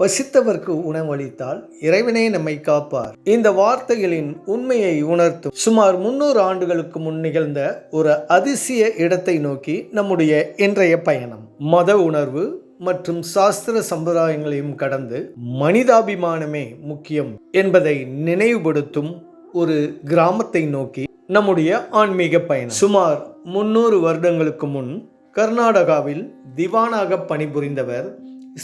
பசித்தவர்க்கு உணவளித்தால் இறைவனே நம்மை காப்பார். இந்த வார்த்தைகளின் உண்மையை உணர்த்தும் சுமார் முன்னூறு ஆண்டுகளுக்கு முன் நிகழ்ந்த ஒரு அதிசய இடத்தை நோக்கி நம்முடைய இன்றைய பயணம். மத உணர்வு மற்றும் சாஸ்திர சம்பிரதாயங்களையும் கடந்து மனிதாபிமானமே முக்கியம் என்பதை நினைவுபடுத்தும் ஒரு கிராமத்தை நோக்கி நம்முடைய ஆன்மீக பயணம். சுமார் முன்னூறு வருடங்களுக்கு முன் கர்நாடகாவில் திவானாக பணிபுரிந்தவர்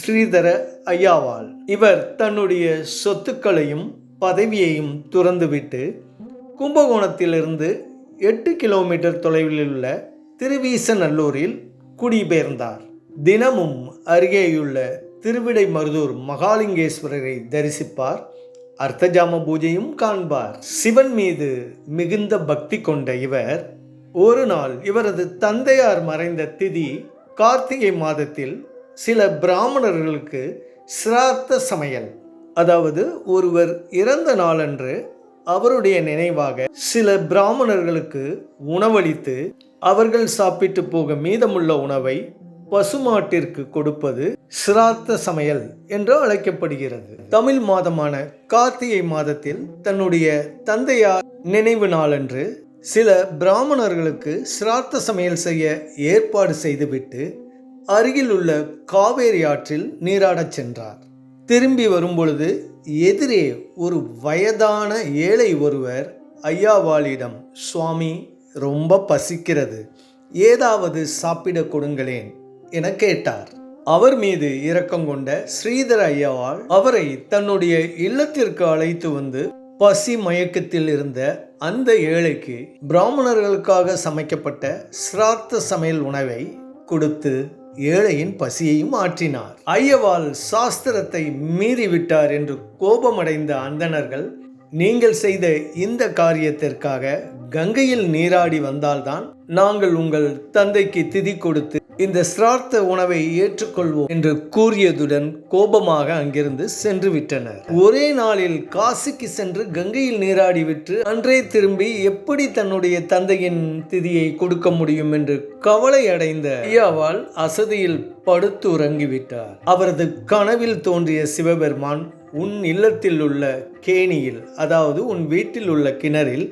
ஸ்ரீதர ஐயாவால் இவர் தன்னுடைய சொத்துக்களையும் பதவியையும் துறந்துவிட்டு கும்பகோணத்திலிருந்து எட்டு கிலோமீட்டர் தொலைவில் உள்ள திருவீசநல்லூரில் குடிபெயர்ந்தார். தினமும் அருகேயுள்ள திருவிடை மருதூர் மகாலிங்கேஸ்வரரை தரிசிப்பார். அர்த்தஜாம பூஜையும் காண்பார். சிவன் மீது மிகுந்த பக்தி கொண்ட இவர் ஒரு நாள் இவரது தந்தையார் மறைந்த திதி கார்த்திகை மாதத்தில் சில பிராமணர்களுக்கு சிரார்த்த சமையல். அதாவது ஒருவர் இறந்த நாளன்று அவருடைய நினைவாக சில பிராமணர்களுக்கு உணவளித்து அவர்கள் சாப்பிட்டு போக மீதமுள்ள உணவை பசுமாட்டிற்கு கொடுப்பது சிரார்த்த சமையல் என்று அழைக்கப்படுகிறது. தமிழ் மாதமான கார்த்திகை மாதத்தில் தன்னுடைய தந்தையார் நினைவு நாளன்று சில பிராமணர்களுக்கு சிரார்த்த சமையல் செய்ய ஏற்பாடு செய்துவிட்டு அருகில் உள்ள காவேரி ஆற்றில் நீராடச் சென்றார். திரும்பி வரும்பொழுது எதிரே ஒரு வயதான ஏழை ஒருவர் ஐயாவாளிடம் சுவாமி ரொம்ப பசிக்கிறது. ஏதாவது சாப்பிட கொடுங்களேன் என கேட்டார். அவர் மீது இரக்கம் கொண்ட ஸ்ரீதர ஐயாவால் அவரை தன்னுடைய இல்லத்திற்கு அழைத்து வந்து பசி மயக்கத்தில் இருந்த அந்த ஏழைக்கு பிராமணர்களுக்காக சமைக்கப்பட்ட சிரார்த்த சமையல் உணவை கொடுத்து ஏழையின் பசியையும் ஆற்றினார். ஐயவாள் சாஸ்திரத்தை மீறிவிட்டார் என்று கோபமடைந்த அந்தணர்கள் நீங்கள் செய்த இந்த காரியத்திற்காக கங்கையில் நீராடி வந்தால்தான் நாங்கள் உங்கள் தந்தைக்கு திதி கொடுத்து இந்த சிரார்த்த உணவை ஏற்றுக்கொள்வோம் என்று கூறியதுடன் கோபமாக அங்கிருந்து சென்று விட்டனர் ஒரே நாளில் காசிக்கு சென்று கங்கையில் நீராடி விட்டு அன்றே திரும்பி எப்படி தன்னுடைய தந்தையின் திதியை கொடுக்க முடியும் என்று கவலை அடைந்த ஐயாவால் அசதியில் படுத்து உறங்கிவிட்டார் அவரது கனவில் தோன்றிய சிவபெருமான் உன் இல்லத்தில் உள்ள கேணியில் அதாவது உன் வீட்டில் உள்ள கிணறில்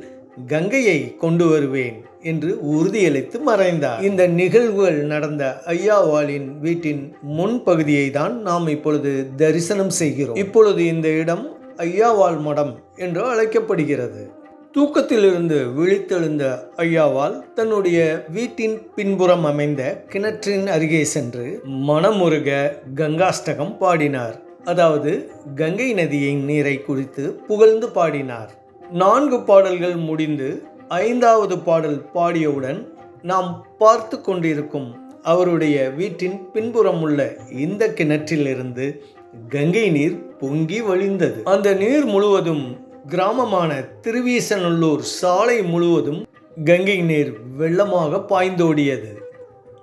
கங்கையை கொண்டு வருவேன் என்று உறுதியளித்து மறைந்தார். இந்த நிகழ்வுகள் நடந்த ஐயாவாளின் வீட்டின் முன்பகுதியை தான் நாம் இப்பொழுது தரிசனம் செய்கிறோம். இப்பொழுது இந்த இடம் ஐயாவாள் மடம் என்று அழைக்கப்படுகிறது. தூக்கத்திலிருந்து விழித்தெழுந்த ஐயாவால் தன்னுடைய வீட்டின் பின்புறம் அமைந்த கிணற்றின் அருகே சென்று மனமுருக கங்காஷ்டகம் பாடினார். அதாவது கங்கை நதியின் நீரை குறித்து புகழ்ந்து பாடினார். நான்கு பாடல்கள் முடிந்து ஐந்தாவது பாடல் பாடியவுடன் நாம் பார்த்து கொண்டிருக்கும் அவருடைய வீட்டின் பின்புறம் உள்ள இந்த கிணற்றிலிருந்து கங்கை நீர் பொங்கி வழிந்தது. அந்த நீர் முழுவதும் கிராமமான திருவீசநல்லூர் சாலை முழுவதும் கங்கை நீர் வெள்ளமாக பாய்ந்தோடியது.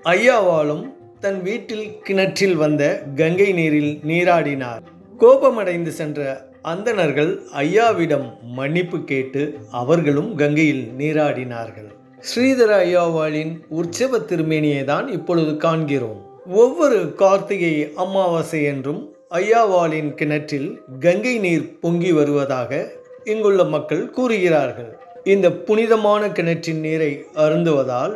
ஐயாவாலும் தன் வீட்டில் கிணற்றில் வந்த கங்கை நீரில் நீராடினார். கோபமடைந்து சென்ற அந்தணர்கள் ஐயாவிடம் மன்னிப்பு கேட்டு அவர்களும் கங்கையில் நீராடினார்கள். ஸ்ரீதர ஐயாவாளின் உற்சவ திருமேனியை தான் இப்பொழுது காண்கிறோம். ஒவ்வொரு கார்த்திகை அமாவாசை என்றும் ஐயாவாளின் கிணற்றில் கங்கை நீர் பொங்கி வருவதாக இங்குள்ள மக்கள் கூறுகிறார்கள். இந்த புனிதமான கிணற்றின் நீரை அருந்துவதால்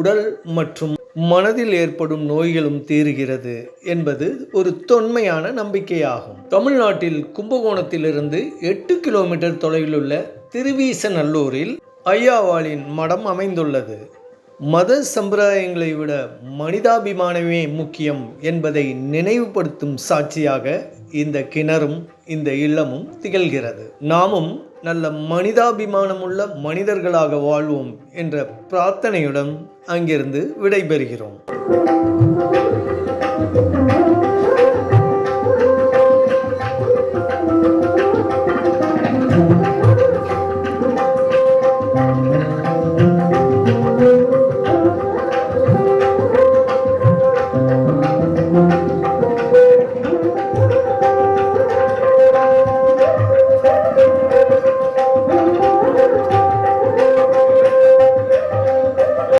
உடல் மற்றும் மனதில் ஏற்படும் நோய்களும் தீருகிறது என்பது ஒரு தொன்மையான நம்பிக்கையாகும். தமிழ்நாட்டில் கும்பகோணத்திலிருந்து எட்டு கிலோமீட்டர் தொலைவில் உள்ள திருவீசநல்லூரில் ஐயாவாளின் மடம் அமைந்துள்ளது. மத சம்பிரதாயங்களை விட மனிதாபிமானமே முக்கியம் என்பதை நினைவுபடுத்தும் சாட்சியாக இந்த கிணறும் இந்த இல்லமும் திகழ்கிறது. நாமும் நல்ல மனிதாபிமானமுள்ள மனிதர்களாக வாழ்வோம் என்ற பிரார்த்தனையுடன் அங்கிருந்து விடைபெறுகிறோம்.